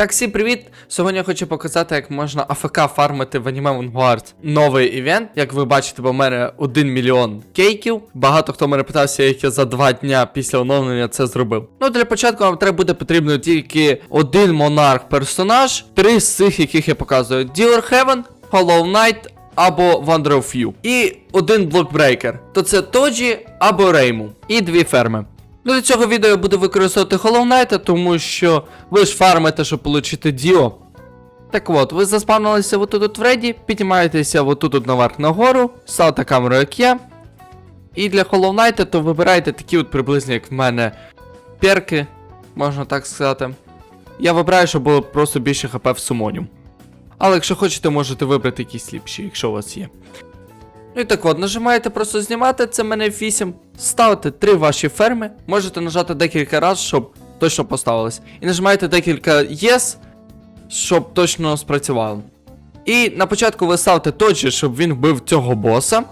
Так, всім привіт! Сьогодні я хочу показати, як можна АФК фармити в аніме Vanguard. Новий івент. Як ви бачите, бо в мене 1 мільйон кейків. Багато хто мене питався, як я за 2 дня після оновлення це зробив. Ну, для початку вам треба буде потрібно тільки один монарх персонаж, три з цих, яких я показую: Dealer Heaven, Hollow Knight або Wonder of You. І один блокбрейкер. То це Тоджі або Рейму. І дві ферми. Ну, для цього відео я буду використовувати Hollow Knight, тому що ви ж фармите, щоб отримати Діо. Так от, ви заспавнилися отут от в реді, піднімаєтеся отут от наверх нагору, ставте камеру, як я. І для Hollow Knight, то вибирайте такі от приблизно, як в мене, перки, можна так сказати. Я вибираю, щоб було просто більше хп в сумоню. Але якщо хочете, можете вибрати якісь ліпші, якщо у вас є. Ну і так от, нажимаєте просто знімати, це мене 8. Ставите три ваші ферми. Можете нажати декілька разів, щоб точно поставилось. І нажимаєте декілька Yes, щоб точно спрацювало. І на початку ви ставите точно, щоб він вбив цього боса.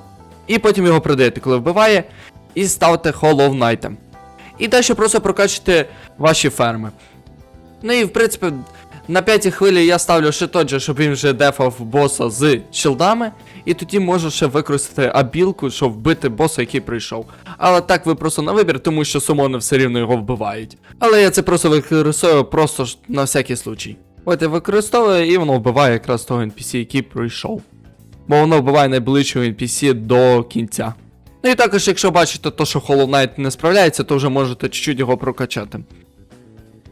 І потім його продаєте, коли вбиває. І ставте Hollow Knight. І далі просто прокачуєте ваші ферми. Ну і в принципі, на п'ятій хвилі я ставлю ще тоді, щоб він вже дефав боса з щілдами. І тоді можу ще використати абілку, щоб вбити боса, який прийшов. Але так ви просто на вибір, тому що сумони все рівно його вбивають. Але я це просто використовую просто на всякий случай. От я використовую і воно вбиває якраз того NPC, який прийшов. Бо воно вбиває найближчого NPC до кінця. Ну і також, якщо бачите, то, що Hollow Knight не справляється, то вже можете чуть-чуть його прокачати.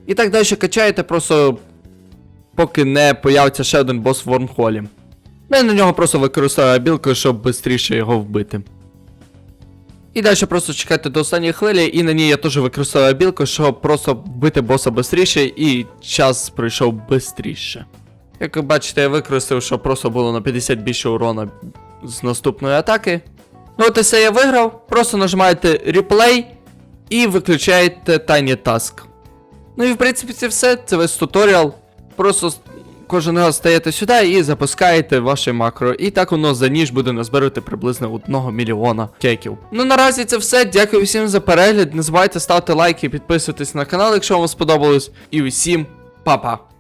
І так далі качаєте, просто поки не появиться ще один бос в Вормхолі. І на нього просто використовую білку, щоб швидше його вбити. І далі просто чекайте до останньої хвилі, і на ній я теж використовую білку, щоб просто вбити боса швидше, і час пройшов швидше. Як ви бачите, я використав, щоб просто було на 50 більше урона з наступної атаки. Ну от і все я виграв. Просто нажимаєте реплей і виключаєте Tiny Task. Ну і в принципі це все, це весь туторіал. Просто кожен раз стаєте сюди і запускаєте ваше макро. І так воно за ніж буде назбирати приблизно 1 мільйона кеків. Ну наразі це все. Дякую всім за перегляд. Не забувайте ставити лайки підписуватись на канал, якщо вам сподобалось. І усім па-па.